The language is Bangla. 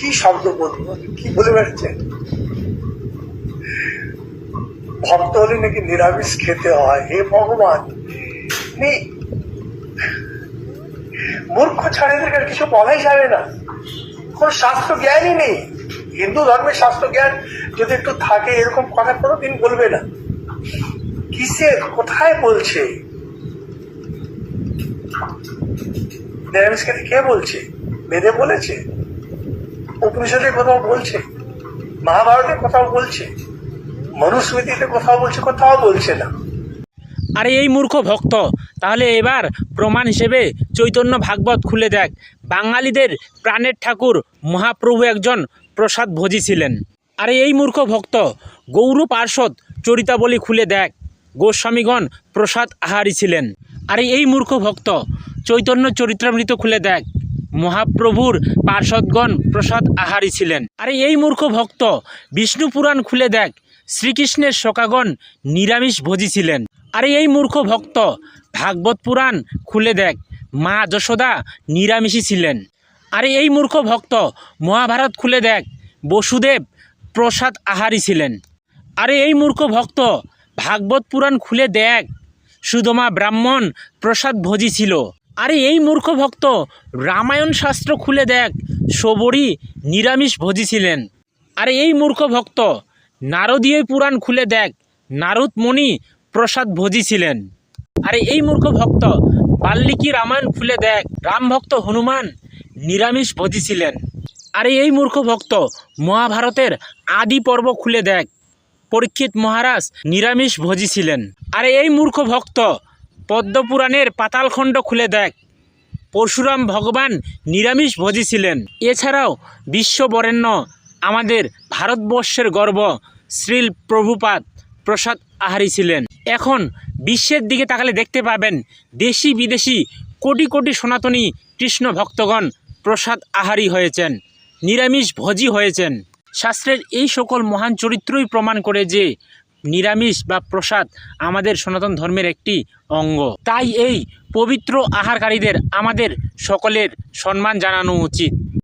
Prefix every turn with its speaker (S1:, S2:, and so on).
S1: কি শব্দ বলব? কি বলে বেড়াচ্ছেন ভক্ত হলে নাকি নিরামিষ খেতে হয়। হে ভগবান! মূর্খ ছাড়া আর কিছু বলাই যাবে না। কোন শাস্ত্র জ্ঞানই নেই। হিন্দু ধর্মের শাস্ত্র জ্ঞান যদি একটু থাকে, এরকম কথা কোনো দিন বলবে না। কিসের কোথায় বলছে? নিরামিষ খেতে কে বলছে? বেদে বলেছে? উপনিষদে কোথাও বলছে মহাভারতে কোথাও বলছে, মনুস্মৃতিতে কোথাও বলছে কোথাও বলছে না।
S2: আরে এই মূর্খ ভক্ত, তাহলে এবার প্রমাণ হিসেবে চৈতন্য ভাগবত খুলে দেখ। বাঙালিদের প্রাণের ঠাকুর মহাপ্রভু একজন প্রসাদ ভোজি ছিলেন। আরে এই মূর্খ ভক্ত, গৌর পার্শ্বদ চরিতাবলী খুলে দেখ। গোস্বামীগণ প্রসাদ আহারি ছিলেন। আরে এই মূর্খ ভক্ত, চৈতন্য চরিত্রামৃত খুলে দেখ। মহাপ্রভুর পার্ষদগণ প্রসাদ আহারী ছিলেন। আরে এই মূর্খ ভক্ত, বিষ্ণু পুরাণ খুলে দেখ, শ্রীকৃষ্ণের শোকাগণ নিরামিষ ভোজি ছিলেন। আরে এই মূর্খ ভক্ত, ভাগবত পুরাণ খুলে দেখ, মা যশোদা নিরামিষী ছিলেন। আরে এই মূর্খ ভক্ত, মহাভারত খুলে দেখ, বসুদেব প্রসাদ আহারী ছিলেন। আরে এই মূর্খ ভক্ত, ভাগবত পুরাণ খুলে দেখ, সুদমা ব্রাহ্মণ প্রসাদ ভোজি ছিল। আরে এই মূর্খ ভক্ত, রামায়ণ শাস্ত্র খুলে দেখ সবরী নিরামিষ ভোজি ছিলেন। আরে এই মূর্খ ভক্ত, নারদীয় পুরাণ খুলে দেখ নারদ মণি প্রসাদ ভোজি ছিলেন। আরে এই মূর্খ ভক্ত, বাল্মীকি রামায়ণ খুলে দেখ, রাম ভক্ত হনুমান নিরামিষ ভোজি ছিলেন। আরে এই মূর্খ ভক্ত, মহাভারতের আদি পর্ব খুলে দেখ, পরীক্ষিত মহারাজ নিরামিষ ভোজি ছিলেন। আরে এই মূর্খ ভক্ত পদ্মপুরাণের পাতালখণ্ড খুলে দেখ। পরশুরাম ভগবান নিরামিষ ভোজি ছিলেন এছাড়াও বিশ্ববরেণ্য, আমাদের ভারতবর্ষের গর্ব, শ্রীল প্রভুপাদ প্রসাদ আহারী ছিলেন। এখন বিশ্বের দিকে তাকালে দেখতে পাবেন দেশি বিদেশি কোটি কোটি সনাতনী কৃষ্ণ ভক্তগণ প্রসাদ আহারী হয়েছেন, নিরামিষ ভোজি হয়েছেন। শাস্ত্রের এই সকল মহান চরিত্রই প্রমাণ করে যে নিরামিষ বা প্রসাদ আমাদের সনাতন ধর্মের একটি অঙ্গ। তাই এই পবিত্র আহারকারীদের আমাদের সকলের সম্মান জানানো উচিত।